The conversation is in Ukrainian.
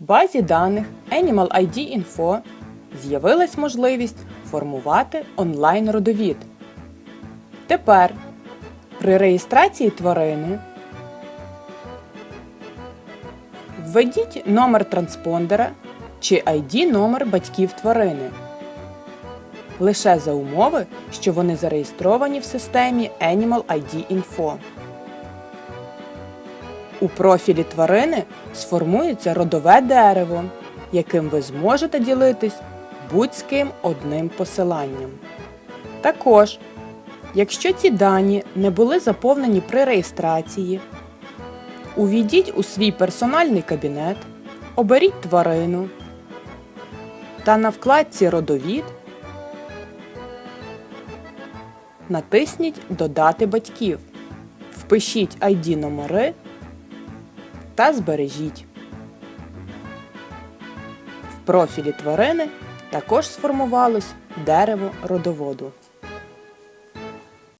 В базі даних Animal ID Info з'явилась можливість формувати онлайн-родовід. Тепер при реєстрації тварини введіть номер транспондера чи ID номер батьків тварини. Лише за умови, що вони зареєстровані в системі Animal ID Info. У профілі тварини сформується родове дерево, яким ви зможете ділитись будь з ким одним посиланням. Також, якщо ці дані не були заповнені при реєстрації, увійдіть у свій персональний кабінет, оберіть тварину та на вкладці Родовід натисніть Додати батьків. Впишіть ID номери та збережіть. В профілі тварини також сформувалось дерево родоводу.